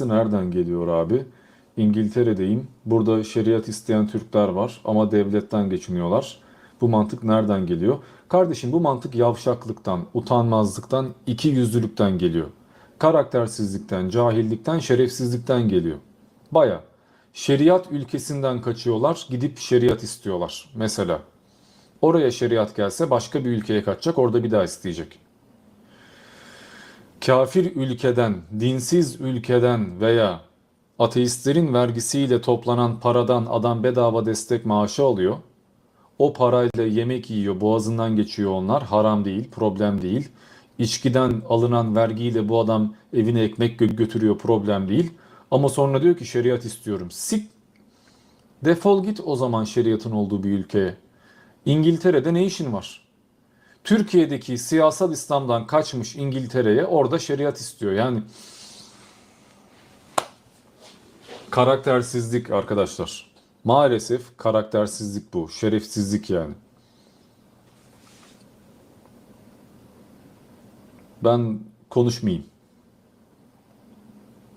iddiası nereden geliyor abi? İngiltere'deyim. Burada şeriat isteyen Türkler var ama devletten geçiniyorlar. Bu mantık nereden geliyor? Kardeşim bu mantık yavşaklıktan, utanmazlıktan, iki yüzlülükten geliyor. Karaktersizlikten, cahillikten, şerefsizlikten geliyor. Baya şeriat ülkesinden kaçıyorlar, gidip şeriat istiyorlar mesela. Oraya şeriat gelse başka bir ülkeye kaçacak, orada bir daha isteyecek. Kafir ülkeden, dinsiz ülkeden veya ateistlerin vergisiyle toplanan paradan adam bedava destek maaşı alıyor. O parayla yemek yiyor, boğazından geçiyor onlar. Haram değil, problem değil. İçkiden alınan vergiyle bu adam evine ekmek gö- götürüyor, problem değil. Ama sonra diyor ki şeriat istiyorum. Sik defol git o zaman şeriatın olduğu bir ülkeye. İngiltere'de ne işin var? Türkiye'deki siyasal İslam'dan kaçmış İngiltere'ye orada şeriat istiyor. Yani karaktersizlik arkadaşlar. Maalesef karaktersizlik bu. Şerefsizlik yani. Ben konuşmayayım.